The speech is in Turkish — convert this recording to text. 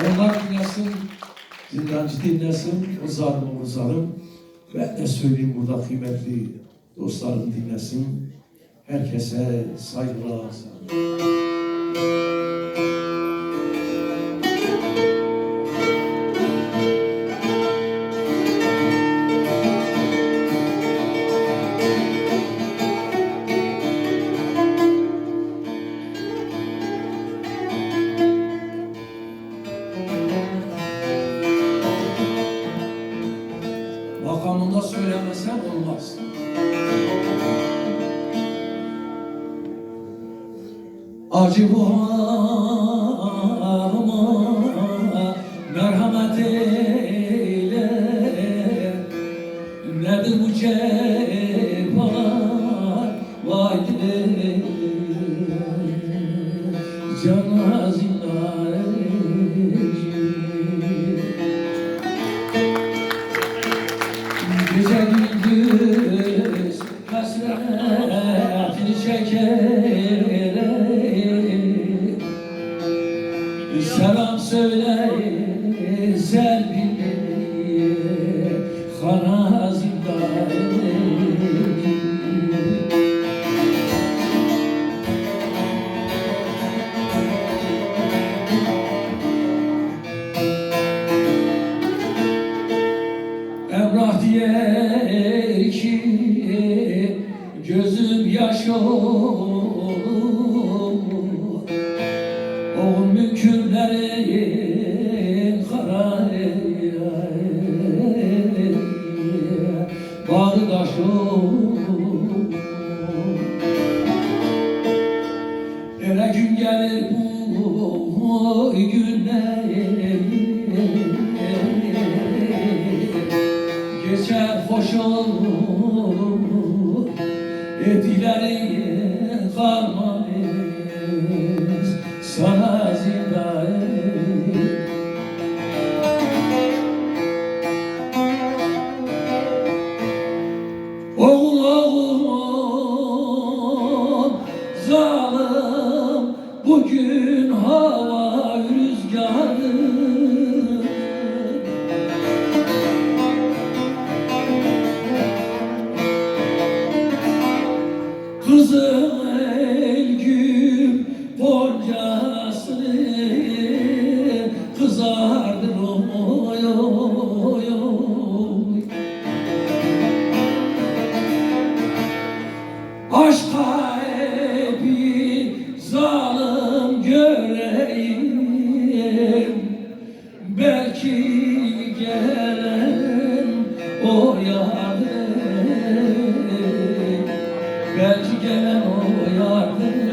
Onlar dinlesin, zindancı dinlesin, o zalim o zalim. Ben de söyleyeyim burada kıymetli dostlarım dinlesin. Herkese saygılar. Makamında söylemesen olmaz. Acı bu halime merhamet eyle. Nedir bu cefalar vay dile Selam söyle zindan Emrah diye ki gözüm yaş olur Olur Öyle gün gelir bu günler. Geçer hoş olur Etkileri kalmayız الله Aşka bir zalim göreyim. Belki gelen o yardım. Belki gelen o O